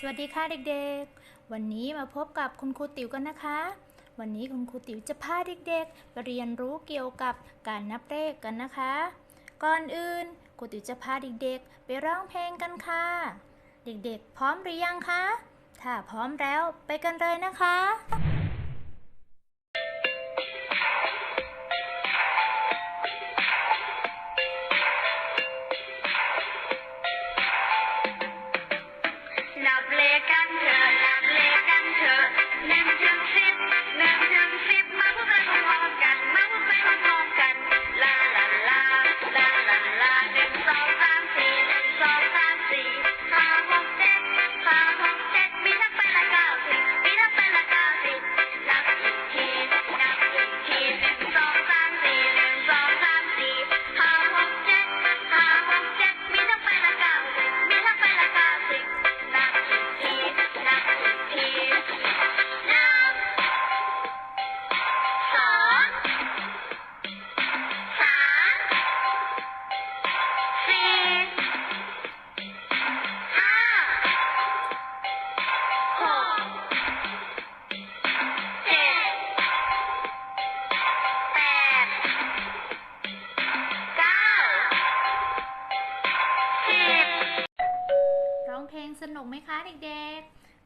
สวัสดีค่ะเด็กๆ วันนี้มาพบกับคุณครูติ๋วกันนะคะ วันนี้คุณครูติ๋วจะพาเด็กๆไปเรียนรู้เกี่ยวกับการนับเลขกันนะคะ ก่อนอื่นครูติ๋วจะพาเด็กๆ ไปร้องเพลงกันค่ะ เด็กๆ พร้อมหรือยังคะ ถ้าพร้อมแล้วไปกันเลยนะคะ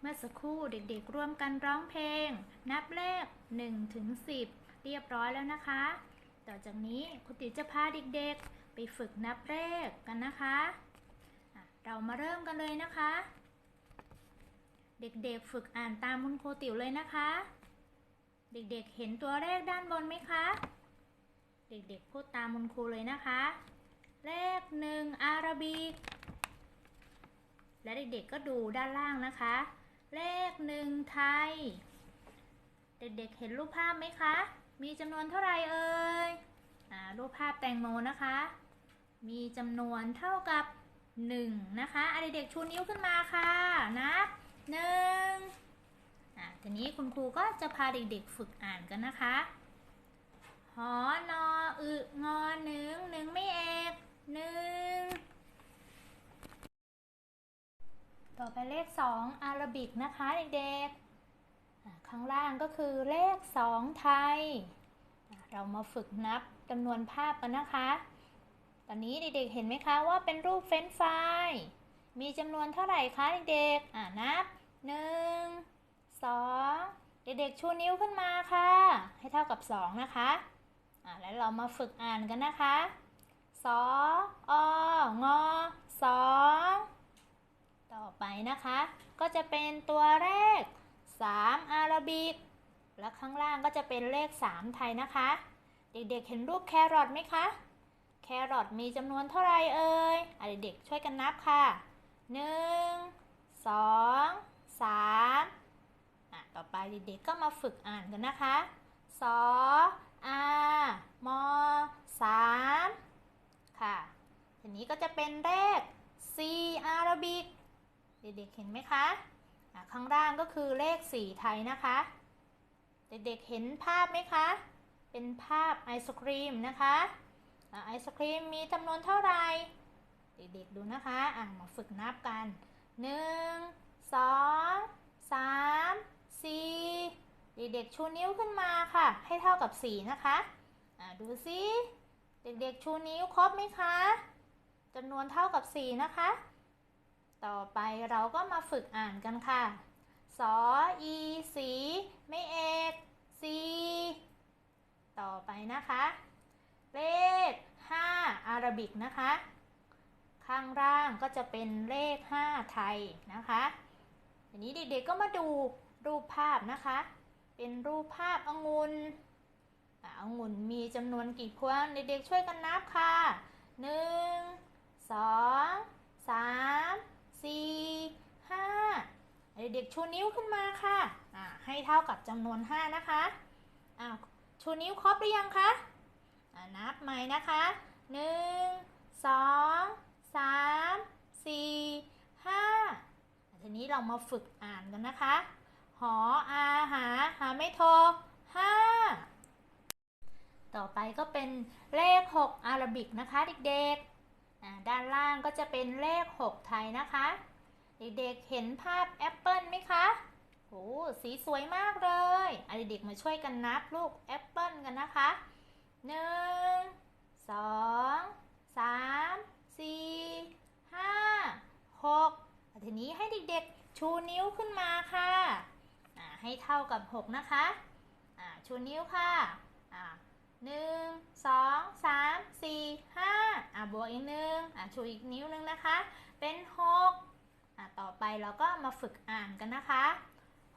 เมื่อสักครู่เด็กๆร่วมกันร้องเพลง นับเลข1ถึง10 เรียบร้อยแล้วนะคะ ต่อจากนี้ครูติ๋วจะพาเด็กๆ ไปฝึกนับเลขกันนะคะะเรามาเริ่มกันเลยนะคะ เด็กๆฝึกอ่านตามคุณครูติ๋วเลยนะคะ เด็กๆเห็นตัวเลขด้านบนไหมคะ เด็กๆพูดตามคุณครูเลยนะคะ เลขหนึ่งอาราบิกและเด็กๆก็ดูด้านล่างนะคะ เลขหนึ่งไทย เด็กๆเห็นรูปภาพไหมคะ มีจำนวนเท่าไหร่เอ่ยอ่ารูปภาพแตงโมนะคะ มีจำนวนเท่ากับ 1 นะคะอะเด็กๆชูนิ้วขึ้นมาค่ะ นับหนึ่งอะทีนี้คุณครูก็จะพาเด็กๆฝึกอ่านกันนะคะ หอนออึงอหนึ่งหนึ่งไม่เอกหนึ่ง ต่อไปเลข 2 อาราบิกนะคะเด็กๆข้างล่างก็คือเลข 2 ไทย เรามาฝึกนับจำนวนภาพกันนะคะ ตอนนี้เด็กๆเห็นไหมคะว่าเป็นรูปเฟรนช์ฟมีจำนวนเท่าไหร่คะเด็กๆอ่านับ 1 2 เด็กๆชูนิ้วขึ้นมาค่ะ ให้เท่ากับ 2 นะคะอ่าแล้วเรามาฝึกอ่านกันนะคะสอองอสอง ต่อไปนะคะ ก็จะเป็นตัวเลข3อาราบิก และข้างล่างก็จะเป็นเลข 3 ไทยนะคะ เด็กๆเห็นรูปแครอทไหมคะ แครอทมีจำนวนเท่าไรเอ่ยเด็กๆช่วยกันนับค่ะ 1 2 3อะต่อไปเด็กๆก็มาฝึกอ่านกันนะคะสออามอ3ค่ะ ทีนี้ก็จะเป็นเลข C อาราบิก เด็กๆเห็นไหมคะอะข้างล่างก็คือเลข4ไทยนะคะ เด็กๆเห็นภาพไหมคะ เป็นภาพไอศครีมนะคะอะไอศครีมมีจำนวนเท่าไหร่ เด็กๆดูนะคะอะมาฝึกนับกัน 1 2 3 4 เด็กๆชูนิ้วขึ้นมาค่ะ ให้เท่ากับ 4 นะคะอะดูซิเด็กๆชูนิ้วครบไหมคะจำนวนเท่ากับ 4 นะคะ ต่อไปเราก็มาฝึกอ่านกันค่ะ สอ อี สี ไม่เอกสี ต่อไปนะคะ เลข 5 อาราบิกนะคะ ข้างล่างก็จะเป็นเลข 5 ไทยนะคะทีนี้เด็กๆก็มาดูรูปภาพนะคะ เป็นรูปภาพองุ่นอะองุ่นมีจำนวนกี่พวง เด็กๆช่วยกันนับค่ะ 1 2 3 สี่ห้าเด็กชูนิ้วขึ้นมาค่ะอ่าให้เท่ากับจำนวน 5 นะคะอ้าวชูนิ้วครบหรือยังคะอ่านับใหม่นะคะ 1 2 3 4 5 ทีนี้เรามาฝึกอ่านกันนะคะ หออาหาหาไม่โทร5ต่อไปก็เป็นเลข 6 อาราบิกนะคะเด็กๆ ด้านล่างก็จะเป็นเลข 6 ไทยนะคะ เด็กๆเห็นภาพแอปเปิลไหมคะโอ้สีสวยมากเลยอะเด็กๆมาช่วยกันนับลูกแอปเปิลกันนะคะหนึ่งสองสามสี่ห้าหกทีนี้ให้เด็กๆชูนิ้วขึ้นมาค่ะ ให้เท่ากับ 6 นะคะชูนิ้วค่ะ หนึ่งสองสามสี่ห้าอะบวกอีกหนึ่งอะชูอีกนิ้วหนึงนะคะ เป็นหกอะต่อไปเราก็มาฝึกอ่านกันนะคะ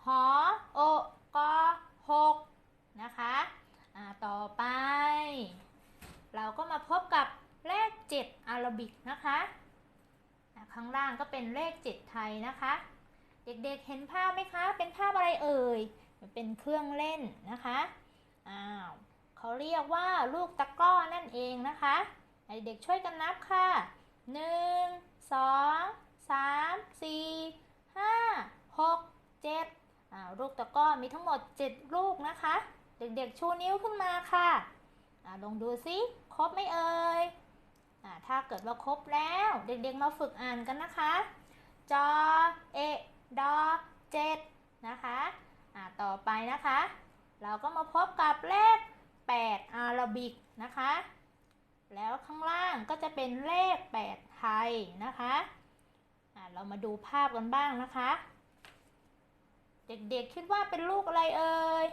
หอโอกอหกนะคะอะต่อไป เราก็มาพบกับเลข7อารบิกนะคะอะข้างล่างก็เป็นเลข7ไทยนะคะ เด็กๆเห็นภาพไหมคะ เป็นภาพอะไรเอ่ย มันเป็นเครื่องเล่นนะคะอ้าว เขาเรียกว่าลูกตะกร้อนั่นเองนะคะเด็กช่วยกันนับค่ะหนึ่งสองสามสี่ห้าหกเจ็ดอ่าลูกตะกร้อมีทั้งหมด 7 ลูกนะคะ เด็กๆชูนิ้วขึ้นมาค่ะอ่าลองดูซิครบไหมเอ่ยอ่าถ้าเกิดว่าครบแล้ว เด็กๆมาฝึกอ่านกันนะคะ จอ เอ ดอเจ็ดนะคะอ่าต่อไปนะคะ เราก็มาพบกับเลข 8 อาราบิกนะคะ แล้วข้างล่างก็จะเป็นเลข 8 ไทยนะคะอ่าเรามาดูภาพกันบ้างนะคะ เด็กๆคิดว่าเป็นลูกอะไรเอ่ย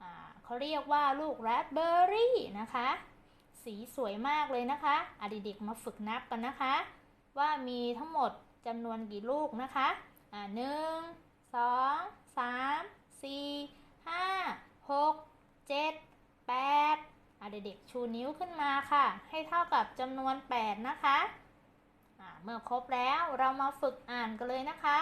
อ่าเขาเรียกว่าลูกแรดเบอร์รี่นะคะ สีสวยมากเลยนะคะอะเด็กๆมาฝึกนับกันนะคะ ว่ามีทั้งหมดจำนวนกี่ลูกนะคะอ่าหนึ่งสองสามสี่ห้าหกเจ็ดแปดอ่า เด็กๆ ชูนิ้วขึ้นมาค่ะ ให้เท่ากับจำนวน 8 นะคะ เมื่อครบแล้วเรามาฝึกอ่านกันเลยนะคะ